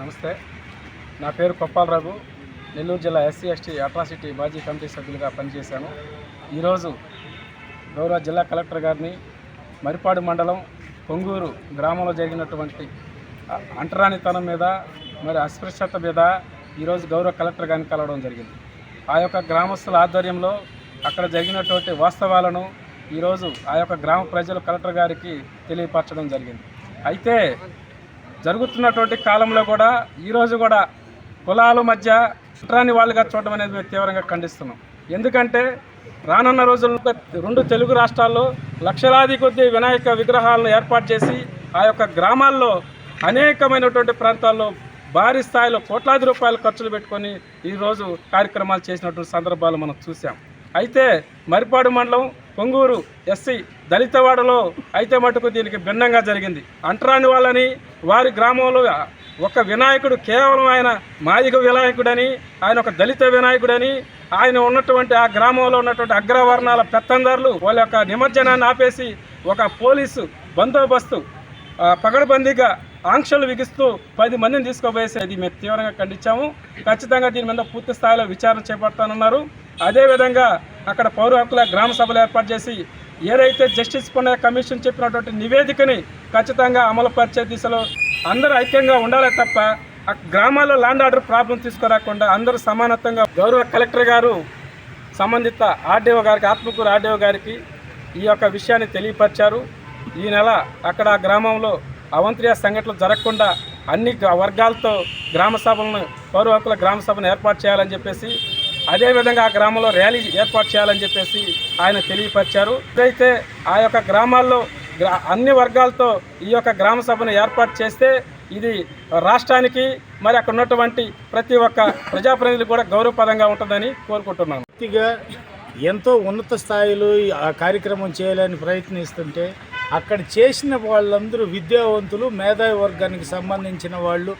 నమస్తే. నా పేరు కొప్పాలరావు నెల్లూరు జిల్లా ఎస్సీ ఎస్టీ అట్రాసిటీ మాజీ కమిటీ సభ్యులుగా పనిచేశాను. ఈరోజు గౌరవ జిల్లా కలెక్టర్ గారిని మరిపాడు మండలం పొంగూరు గ్రామంలో జరిగినటువంటి అంటరానితనం మీద మరి అస్పృశ్యత మీద ఈరోజు గౌరవ కలెక్టర్ గారిని కలవడం జరిగింది. ఆ యొక్క గ్రామస్తుల ఆధ్వర్యంలో అక్కడ జరిగినటువంటి వాస్తవాలను ఈరోజు ఆ యొక్క గ్రామ ప్రజలు కలెక్టర్ గారికి తెలియపరచడం జరిగింది. అయితే జరుగుతున్నటువంటి కాలంలో కూడా ఈరోజు కూడా కులాల మధ్య కుట్రాని వాళ్ళుగా చూడడం అనేది మేము తీవ్రంగా ఖండిస్తున్నాం. ఎందుకంటే రానున్న రోజుల్లో రెండు తెలుగు రాష్ట్రాల్లో లక్షలాది కొద్ది వినాయక విగ్రహాలను ఏర్పాటు చేసి ఆ యొక్క గ్రామాల్లో అనేకమైనటువంటి ప్రాంతాల్లో భారీ స్థాయిలో కోట్లాది రూపాయలు ఖర్చులు పెట్టుకొని ఈరోజు కార్యక్రమాలు చేసినటువంటి సందర్భాలు మనం చూసాం అయితే మరిపాడు మండలం పొంగూరు ఎస్సీ దళితవాడలో అయితే మటుకు దీనికి భిన్నంగా జరిగింది. అంటరాని వాళ్ళని వారి గ్రామంలో ఒక వినాయకుడు కేవలం ఆయన మాదిగ వినాయకుడని ఆయన ఒక దళిత వినాయకుడని ఆయన ఉన్నటువంటి ఆ గ్రామంలో ఉన్నటువంటి అగ్రవర్ణాల పెత్తందారులు వాళ్ళ యొక్క నిమజ్జనాన్ని ఆపేసి ఒక పోలీసు బందోబస్తు పగడబందీగా ఆంక్షలు విగిస్తూ పది మందిని తీసుకుపోయేసేది మేము తీవ్రంగా ఖండించాము. ఖచ్చితంగా దీని మీద పూర్తి స్థాయిలో విచారణ చేపడతానన్నారు. అదేవిధంగా అక్కడ పౌర హక్కుల గ్రామ సభలు ఏర్పాటు చేసి ఏదైతే జస్టిస్ పుణ్య కమిషన్ చెప్పినటువంటి నివేదికని ఖచ్చితంగా అమలుపరిచే దిశలో అందరూ ఐక్యంగా ఉండాలే తప్ప ఆ గ్రామాల్లో ల్యాండ్ ఆర్డర్ ప్రాబ్లం తీసుకురాకుండా అందరూ సమానత్వంగా గౌరవ కలెక్టర్ గారు సంబంధిత ఆర్డీఓ గారికి ఆత్మకూరు ఆర్డీఓ గారికి ఈ యొక్క విషయాన్ని తెలియపరిచారు. ఈ నెల అక్కడ ఆ గ్రామంలో అవంత్రియ సంఘటనలు జరగకుండా అన్ని వర్గాలతో గ్రామ సభలను పౌర హక్కుల గ్రామ సభను ఏర్పాటు చేయాలని చెప్పేసి అదేవిధంగా ఆ గ్రామంలో ర్యాలీ ఏర్పాటు చేయాలని చెప్పేసి ఆయన తెలియపరిచారు. ఇదైతే ఆ యొక్క గ్రామాల్లో గ్రా అన్ని వర్గాలతో ఈ యొక్క గ్రామ సభను ఏర్పాటు చేస్తే ఇది రాష్ట్రానికి మరి అక్కడ ఉన్నటువంటి ప్రతి ఒక్క ప్రజాప్రతినిధులు కూడా గౌరవపదంగా ఉంటుందని కోరుకుంటున్నాను. పూర్తిగా ఎంతో ఉన్నత స్థాయిలో ఆ కార్యక్రమం చేయాలని ప్రయత్నిస్తుంటే అక్కడ చేసిన వాళ్ళందరూ విద్యావంతులు మేధావి వర్గానికి సంబంధించిన వాళ్ళు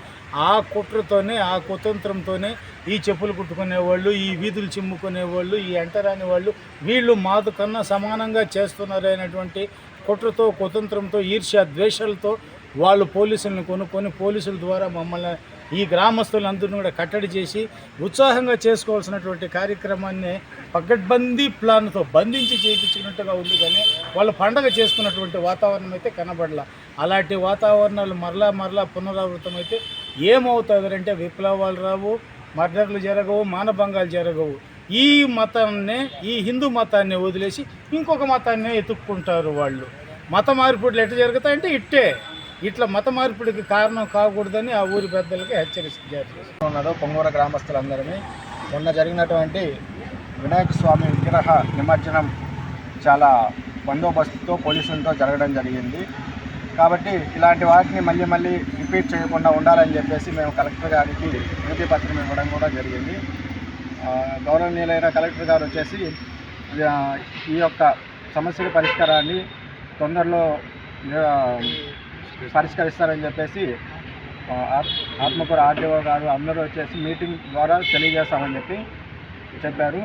ఆ కుట్రతోనే ఆ కుతంత్రంతోనే ఈ చెప్పులు కుట్టుకునే వాళ్ళు ఈ వీధులు చిమ్ముకునే వాళ్ళు ఈ ఎంటరాని వాళ్ళు వీళ్ళు మాదు కన్నా సమానంగా చేస్తున్నారు అనేటువంటి కుట్రతో కుతంత్రంతో ఈర్ష్య ద్వేషాలతో వాళ్ళు పోలీసులను కొనుక్కొని పోలీసుల ద్వారా మమ్మల్ని ఈ గ్రామస్తులందరినీ కూడా కట్టడి చేసి ఉత్సాహంగా చేసుకోవాల్సినటువంటి కార్యక్రమాన్ని పగడ్బందీ ప్లాన్తో బంధించి చేయించుకున్నట్టుగా ఉంది కానీ వాళ్ళు పండగ చేసుకున్నటువంటి వాతావరణం అయితే కనబడలా. అలాంటి వాతావరణాలు మరలా మరలా పునరావృతం అయితే ఏమవుతుందంటే విప్లవాలు రావు మర్డర్లు జరగవు మానభంగాలు జరగవు. ఈ మతాన్నే ఈ హిందూ మతాన్ని వదిలేసి ఇంకొక మతాన్ని ఎత్తుక్కుంటారు వాళ్ళు. మత మార్పిడులు ఎట్లా జరుగుతాయంటే ఇట్టే. ఇట్లా మత మార్పిడికి కారణం కాకూడదని ఆ ఊరి పెద్దలకి హెచ్చరిక జారీ పొంగూర గ్రామస్తులందరినీ. మొన్న జరిగినటువంటి వినాయక స్వామి విగ్రహ నిమజ్జనం చాలా బందోబస్తుతో పోలీసులతో జరగడం జరిగింది. కాబట్టి ఇలాంటి వాటిని మళ్ళీ మళ్ళీ రిపీట్ చేయకుండా ఉండాలని చెప్పేసి మేము కలెక్టర్ గారికి వినతి పత్రం ఇవ్వడం కూడా జరిగింది. గౌరవనీయులైన కలెక్టర్ గారు వచ్చేసి ఈ యొక్క సమస్యల పరిష్కారాన్ని తొందరలో పరిష్కరిస్తారని చెప్పేసి ఆత్- ఆత్మకూర ఆర్డీఓ గారు అందరూ వచ్చేసి మీటింగ్ ద్వారా తెలియజేస్తామని చెప్పి చెప్పారు.